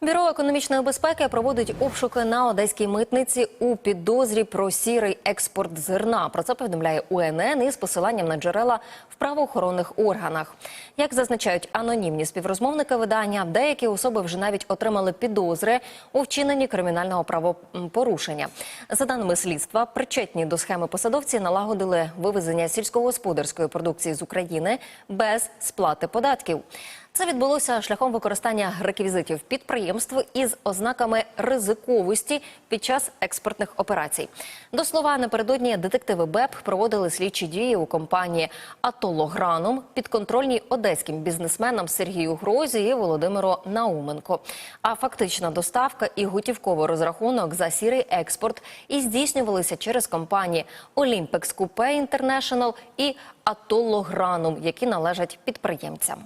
Бюро економічної безпеки проводить обшуки на одеській митниці у підозрі про сірий експорт зерна. Про це повідомляє УНН із посиланням на джерела в правоохоронних органах. Як зазначають анонімні співрозмовники видання, деякі особи вже навіть отримали підозри у вчиненні кримінального правопорушення. За даними слідства, причетні до схеми посадовці налагодили вивезення сільськогосподарської продукції з України без сплати податків. Це відбулося шляхом використання реквізитів підприємств із ознаками ризиковості під час експортних операцій. До слова, напередодні детективи БЕП проводили слідчі дії у компанії Атологранум підконтрольній одеським бізнесменам Сергію Грозі і Володимиру Науменко. А фактична доставка і готівковий розрахунок за сірий експорт і здійснювалися через компанії Olympex Coupe International і Атологранум, які належать підприємцям.